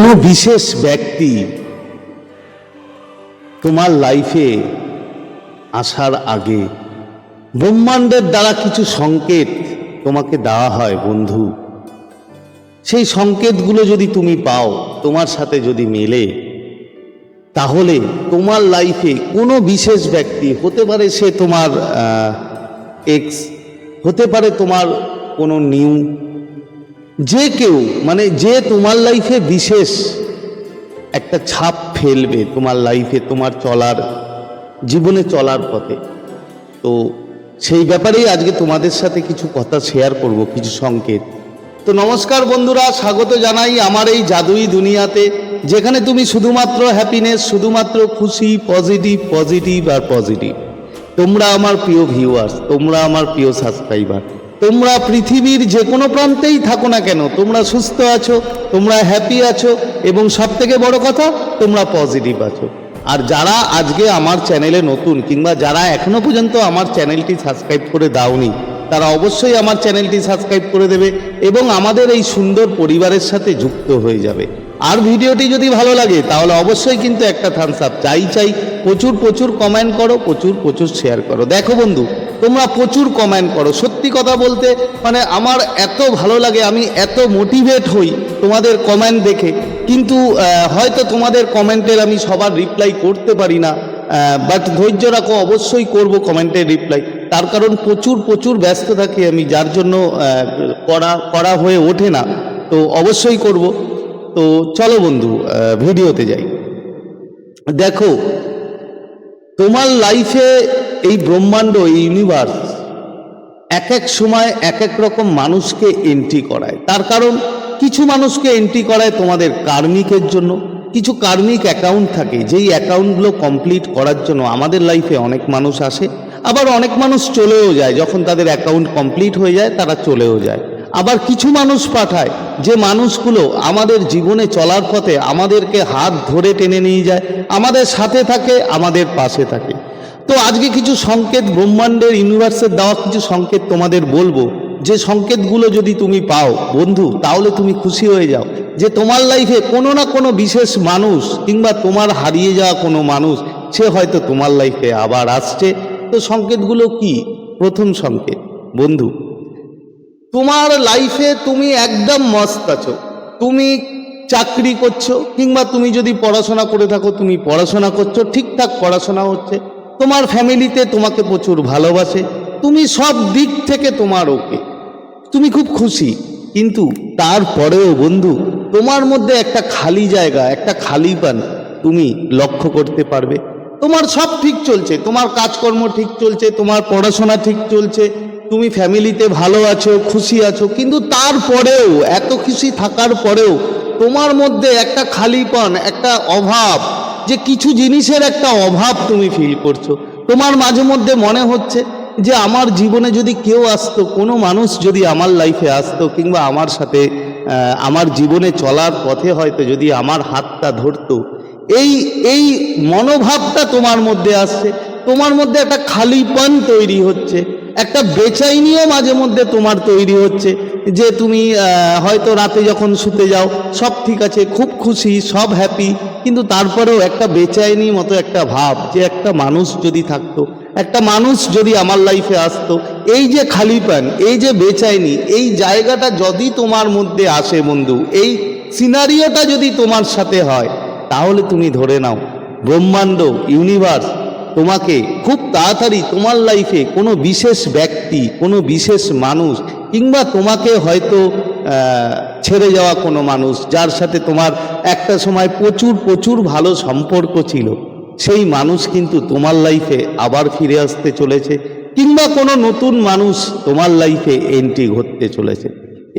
কোনো বিশেষ ব্যক্তি তোমার লাইফে আসার আগে ব্রহ্মাণ্ডের দ্বারা কিছু সংকেত তোমাকে দেওয়া হয়, বন্ধু। সেই সংকেতগুলো যদি তুমি পাও, তোমার সাথে যদি মেলে, তাহলে তোমার লাইফে কোনো বিশেষ ব্যক্তি, হতে পারে সে তোমার এক্স হতে পারে তোমার কোনো নিউ যে কেউ মানে যে তোমার লাইফে বিশেষ একটা ছাপ ফেলবে তোমার লাইফে তোমার চলার, জীবনে চলার পথে, তো সেই ব্যাপারেই আজকে তোমাদের সাথে কিছু কথা শেয়ার করব, কিছু সংকেত। তো নমস্কার বন্ধুরা, স্বাগত জানাই আমার এই জাদুই দুনিয়াতে, যেখানে তুমি শুধুমাত্র হ্যাপিনেস শুধুমাত্র খুশি পজিটিভ পজিটিভ আর পজিটিভ তোমরা আমার প্রিয় ভিউয়ার্স তোমরা আমার প্রিয় সাবস্ক্রাইবার তোমরা পৃথিবীর যে কোনো প্রান্তেই থাকো না কেন, তোমরা সুস্থ আছো, তোমরা হ্যাপি আছো, এবং সব থেকে বড় কথা, তোমরা পজিটিভ আছো। আর যারা আজকে আমার চ্যানেলে নতুন, কিংবা যারা এখনও পর্যন্ত আমার চ্যানেলটি সাবস্ক্রাইব করে দাওনি, তারা অবশ্যই আমার চ্যানেলটি সাবস্ক্রাইব করে দেবে, এবং আমাদের এই সুন্দর পরিবারের সাথে যুক্ত হয়ে যাবে। আর ভিডিওটি যদি ভালো লাগে, তাহলে অবশ্যই কিন্তু একটা থামস আপ চাই চাই, প্রচুর প্রচুর কমেন্ট করো, প্রচুর প্রচুর শেয়ার করো। দেখো বন্ধু, তোমরা প্রচুর কমেন্ট করো সত্যি কথা বলতে মানে আমার এত ভালো লাগে, আমি এত মোটিভেট হই তোমাদের কমেন্ট দেখে। কিন্তু হয়তো তোমাদের কমেন্টের আমি সবার রিপ্লাই করতে পারি না বাট ধৈর্য রাখো, অবশ্যই করব কমেন্টের রিপ্লাই তার কারণ প্রচুর প্রচুর ব্যস্ত থাকি আমি, যার জন্য করা করা হয়ে ওঠে না। তো অবশ্যই করব। তো চলো বন্ধু ভিডিওতে যাই। দেখো, তোমার লাইফে এই ব্রহ্মাণ্ড, এই ইউনিভার্স এক এক সময় এক এক রকম মানুষকে এন্ট্রি করায়। তার কারণ, কিছু মানুষকে এন্ট্রি করায় তোমাদের কার্মিকের জন্য। কিছু কার্মিক অ্যাকাউন্ট থাকে, যেই অ্যাকাউন্টগুলো কমপ্লিট করার জন্য আমাদের লাইফে অনেক মানুষ আসে। আবার অনেক মানুষ চলেও যায়, যখন তাদের অ্যাকাউন্ট কমপ্লিট হয়ে যায়, তারা চলেও যায়। আবার কিছু মানুষ পাঠায়, যে মানুষগুলো আমাদের জীবনে চলার পথে আমাদেরকে হাত ধরে টেনে নিয়ে যায়, আমাদের সাথে থাকে, আমাদের পাশে থাকে। তো আজকে কিছু সংকেত ব্রহ্মাণ্ডের ইউনিভার্সের দেওয়া কিছু সংকেত তোমাদের বলব। যে সংকেতগুলো যদি তুমি পাও, বন্ধু, তাহলে তুমি খুশি হয়ে যাও। যে তোমার লাইফে কোনো না কোনো বিশেষ মানুষ কিংবা তোমার হারিয়ে যাওয়া কোনো মানুষ, সে হয়তো তোমার লাইফে আবার আসছে। তো সংকেতগুলো কি? প্রথম সংকেত, বন্ধু, তোমার লাইফে তুমি একদম মস্ত আছো। তুমি চাকরি করছ কিংবা তুমি যদি পড়াশোনা করে থাকো, তুমি পড়াশোনা করছ, ঠিকঠাক পড়াশোনা হচ্ছে। তোমার ফ্যামিলিতে তোমাকে প্রচুর ভালোবাসে। তুমি সব দিক থেকে তোমার ওকে। তুমি খুব খুশি। কিন্তু তারপরেও বন্ধু, তোমার মধ্যে একটা খালি জায়গা, একটা খালি পান তুমি লক্ষ্য করতে পারবে। তোমার সব ঠিক চলছে, তোমার কাজকর্ম ঠিক চলছে, তোমার পড়াশোনা ঠিক চলছে, তুমি ফ্যামিলিতে ভালো আছো, খুশি আছো, কিন্তু তারপরেও, এত খুশি থাকার পরেও তোমার মধ্যে একটা খালিপন একটা অভাব যে কিছু জিনিসের একটা অভাব তুমি ফিল করছ। তোমার মাঝে মধ্যে মনে হচ্ছে যে আমার জীবনে যদি কেউ আসতো, কোনো মানুষ যদি আমার লাইফে আসতো কিংবা আমার সাথে আমার জীবনে চলার পথে হয়তো যদি আমার হাতটা ধরতো, এই এই মনোভাবটা তোমার মধ্যে আসছে। তোমার মধ্যে একটা খালিপন তৈরি হচ্ছে। একটা বেচাইনিও মাঝে মধ্যে তোমার তৈরি হচ্ছে। যে তুমি হয়তো রাতে যখন শুতে যাও, সব ঠিক আছে, খুব খুশি, সব হ্যাপি কিন্তু তারপরেও একটা বেচাইনি মতো একটা ভাব যে একটা মানুষ যদি থাকতো, একটা মানুষ যদি আমার লাইফে আসতো, এই যে খালিপান এই যে বেচাইনি, এই জায়গাটা যদি তোমার মধ্যে আসে বন্ধু, এই সিনারিওটা যদি তোমার সাথে হয়, তাহলে তুমি ধরে নাও, ব্রহ্মাণ্ড ইউনিভার্স তোমাকে খুব তাড়াতাড়ি তোমার লাইফে কোনো বিশেষ ব্যক্তি, কোনো বিশেষ মানুষ কিংবা তোমাকে হয়তো ছেড়ে যাওয়া কোনো মানুষ যার সাথে তোমার একটা সময় প্রচুর প্রচুর ভালো সম্পর্ক ছিল, সেই মানুষ কিন্তু তোমার লাইফে আবার ফিরে আসতে চলেছে, কিংবা কোনো নতুন মানুষ তোমার লাইফে এন্ট্রি ঘটতে চলেছে।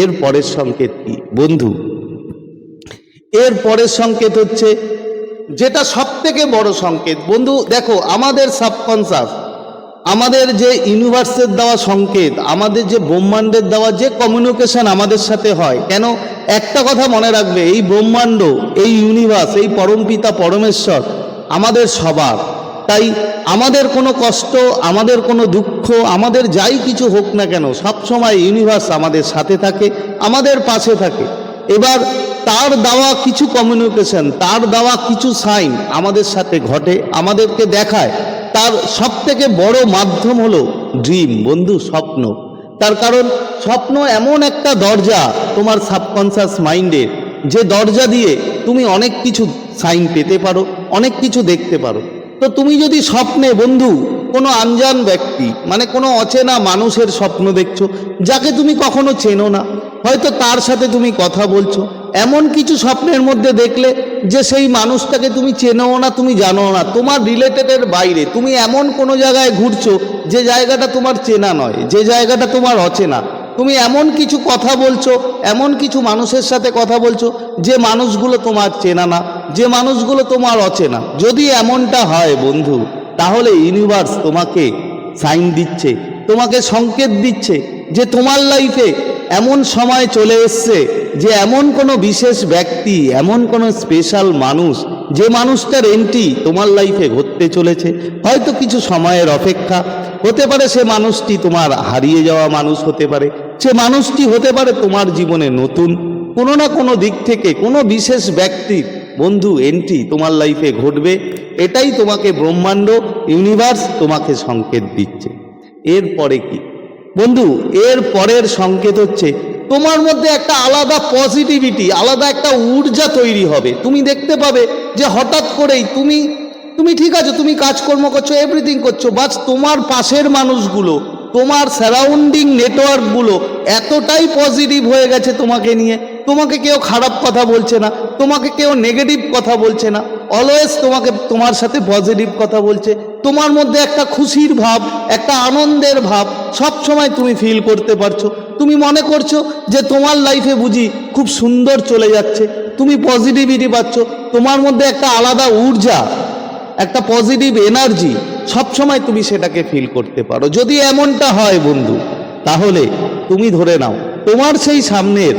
এর পরের সংকেত কি? বন্ধু, এর পরের সংকেত হচ্ছে, যেটা সব থেকে বড় সংকেত, বন্ধু, দেখো, আমাদের সাবকনসাস আমাদের যে ইউনিভার্সের দেওয়া সংকেত, আমাদের যে ব্রহ্মাণ্ডের দেওয়া যে কমিউনিকেশন আমাদের সাথে হয়, কেন? একটা কথা মনে রাখবে, এই ব্রহ্মাণ্ড, এই ইউনিভার্স এই পরমপিতা পরমেশ্বর আমাদের সবার। তাই আমাদের কোনো কষ্ট, আমাদের কোনো দুঃখ, আমাদের যাই কিছু হোক না কেন সব সময় ইউনিভার্স আমাদের সাথে থাকে, আমাদের পাশে থাকে। এবার তার দেওয়া কিছু কমিউনিকেশন তার দেওয়া কিছু সাইন আমাদের সাথে ঘটে, আমাদেরকে দেখায়। তার সব থেকে বড় মাধ্যম হলো ড্রিম বন্ধু, স্বপ্ন। তার কারণ, স্বপ্ন এমন একটা দরজা তোমার সাবকনসিয়াস মাইন্ডের যে দরজা দিয়ে তুমি অনেক কিছু সাইন পেতে পারো, অনেক কিছু দেখতে পারো। তো তুমি যদি স্বপ্নে, বন্ধু কোনো আনজান ব্যক্তি মানে কোনো অচেনা মানুষের স্বপ্ন দেখছ, যাকে তুমি কখনো চেনো না। হয়তো তার সাথে তুমি কথা বলছো। এমন কিছু স্বপ্নের মধ্যে দেখলে যে সেই মানুষটাকে তুমি চেনো না, তুমি জানো না। তোমার রিলেটেডের বাইরে তুমি এমন কোনো জায়গায় ঘুরছো যে জায়গাটা তোমার চেনা নয়, যে জায়গাটা তোমার অচেনা। তুমি এমন কিছু কথা বলছো, এমন কিছু মানুষের সাথে কথা বলছো যে মানুষগুলো তোমার চেনা না, যে মানুষগুলো তোমার অচেনা। যদি এমনটা হয় বন্ধু তাহলে ইউনিভার্স তোমাকে সাইন দিচ্ছে, তোমাকে সংকেত দিচ্ছে যে তোমার লাইফে এমন সময় চলে এসছে যে এমন কোনো বিশেষ ব্যক্তি, এমন কোনো স্পেশাল মানুষ, যে মানুষটার এন্ট্রি তোমার লাইফে ঘটতে চলেছে। হয়তো কিছু সময়ের অপেক্ষা, হতে পারে সে মানুষটি তোমার হারিয়ে যাওয়া মানুষ হতে পারে, সে মানুষটি হতে পারে তোমার জীবনে নতুন। কোনো না কোনো দিক থেকে কোনো বিশেষ ব্যক্তির বন্ধু এন্ট্রি তোমার লাইফে ঘটবে। এটাই তোমাকে ব্রহ্মাণ্ড ইউনিভার্স তোমাকে সংকেত দিচ্ছে। এরপরে কি? বন্ধু, এর পরের সংকেত হচ্ছে, তোমার মধ্যে একটা আলাদা পজিটিভিটি আলাদা একটা ঊর্জা তৈরি হবে। তুমি দেখতে পাবে যে হঠাৎ করেই তুমি তুমি ঠিক আছে, তুমি কাজকর্ম করছ এভরিথিং করছ বাস তোমার পাশের মানুষগুলো, তোমার সারাউন্ডিং নেটওয়ার্কগুলো এতটাই পজিটিভ হয়ে গেছে তোমাকে নিয়ে। তোমাকে কেউ খারাপ কথা বলছে না, তোমাকে কেউ নেগেটিভ কথা বলছে না অলওয়েজ তোমাকে, তোমার সাথে পজিটিভ কথা বলছে। তোমার মধ্যে একটা খুশির ভাব, একটা আনন্দের ভাব সব সময় তুমি ফিল করতে পারছ। তুমি মনে করছ যে তোমার লাইফে বুঝি খুব সুন্দর চলে যাচ্ছে। তুমি পজিটিভিটি পাচ্ছ, তোমার মধ্যে একটা আলাদা ঊর্জা, একটা পজিটিভ এনার্জি সবসময় তুমি সেটাকে ফিল করতে পারো। যদি এমনটা হয় বন্ধু, তাহলে তুমি ধরে নাও, তোমার সেই সামনের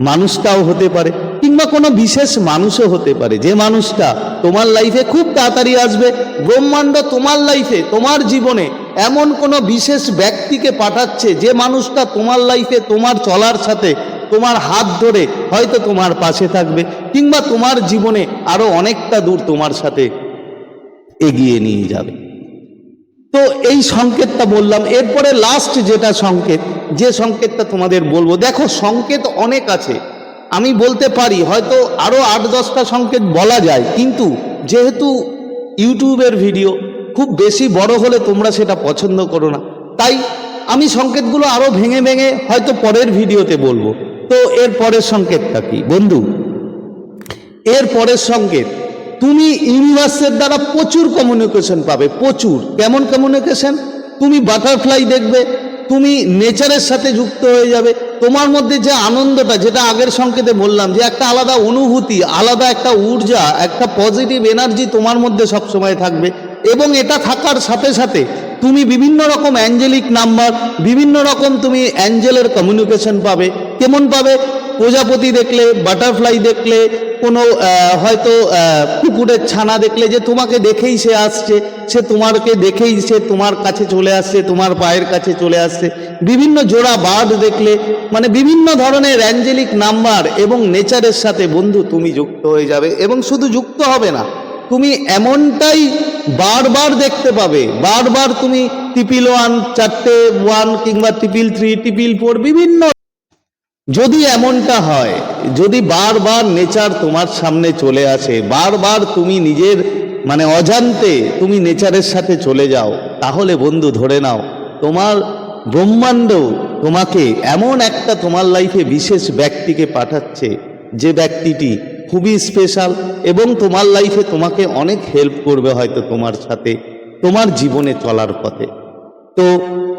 মানুষটাও হতে পারে, কিংবা কোনো বিশেষ মানুষও হতে পারে। যে মানুষটা তোমার লাইফে খুব তাড়াতাড়ি আসবে, ব্রহ্মাণ্ড তোমার লাইফে তোমার জীবনে এমন কোনো বিশেষ ব্যক্তিকে পাঠাচ্ছে যে মানুষটা তোমার লাইফে তোমার চলার সাথে, তোমার হাত ধরে হয়তো তোমার পাশে থাকবে, কিংবা তোমার জীবনে আরও অনেকটা দূর তোমার সাথে এগিয়ে নিয়ে যাবে। তো এই সংকেতটা বললাম। এরপরে লাস্ট যেটা সংকেত যে সংকেতটা তোমাদের বলব, দেখো সংকেত অনেক আছে। আমি বলতে পারি, হয়তো আরও আট দশটা সংকেত বলা যায়, কিন্তু যেহেতু ইউটিউবের ভিডিও, খুব বেশি বড় হলে তোমরা সেটা পছন্দ করো না। তাই আমি সংকেতগুলো আরও ভেঙে ভেঙে হয়তো পরের ভিডিওতে বলব। তো এর পরের সংকেতটা কি? বন্ধু, এর পরের সংকেত, তুমি ইউনিভার্সের দ্বারা প্রচুর কমিউনিকেশন পাবে, প্রচুর। কেমন কমিউনিকেশন তুমি বাটারফ্লাই দেখবে তুমি নেচারের সাথে যুক্ত হয়ে যাবে। তোমার মধ্যে যে আনন্দটা, যেটা আগের সংকেতে বললাম, যে একটা আলাদা অনুভূতি, আলাদা একটা ঊর্জা, একটা পজিটিভ এনার্জি তোমার মধ্যে সবসময় থাকবে। এবং এটা থাকার সাথে সাথে তুমি বিভিন্ন রকম অ্যাঞ্জেলিক নাম্বার বিভিন্ন রকম তুমি অ্যাঞ্জেলের কমিউনিকেশন পাবে। কেমন পাবে? প্রজাপতি দেখলে, বাটারফ্লাই দেখলে, কোনো হয়তো কুকুরের ছানা দেখলে যে তোমাকে দেখেই সে আসছে, সে তোমাকে দেখেই সে তোমার কাছে চলে আসছে, তোমার পায়ের কাছে চলে আসছে। বিভিন্ন জোড়া বার্ড দেখলে মানে বিভিন্ন ধরনের অ্যাঞ্জেলিক নাম্বার এবং নেচারের সাথে বন্ধু তুমি যুক্ত হয়ে যাবে এবং শুধু যুক্ত হবে না, তুমি এমনটাই বারবার দেখতে পাবে। বারবার তুমি টিপিল ওয়ান, চারটে ওয়ান কিংবা টিপিল থ্রি, টিপিল ফোর, বিভিন্ন যদি এমনটা হয়, যদি বারবার নেচার তোমার সামনে চলে আসে, বারবার তুমি নিজের মানে অজান্তে তুমি নেচারের সাথে চলে যাও, তাহলে বন্ধু ধরে নাও, তোমার ব্রহ্মাণ্ড তোমাকে এমন একটা তোমার লাইফে বিশেষ ব্যক্তিকে পাঠাচ্ছে, যে ব্যক্তিটি খুবই স্পেশাল এবং তোমার লাইফে তোমাকে অনেক হেল্প করবে হয়তো তোমার সাথে, তোমার জীবনে চলার পথে। তো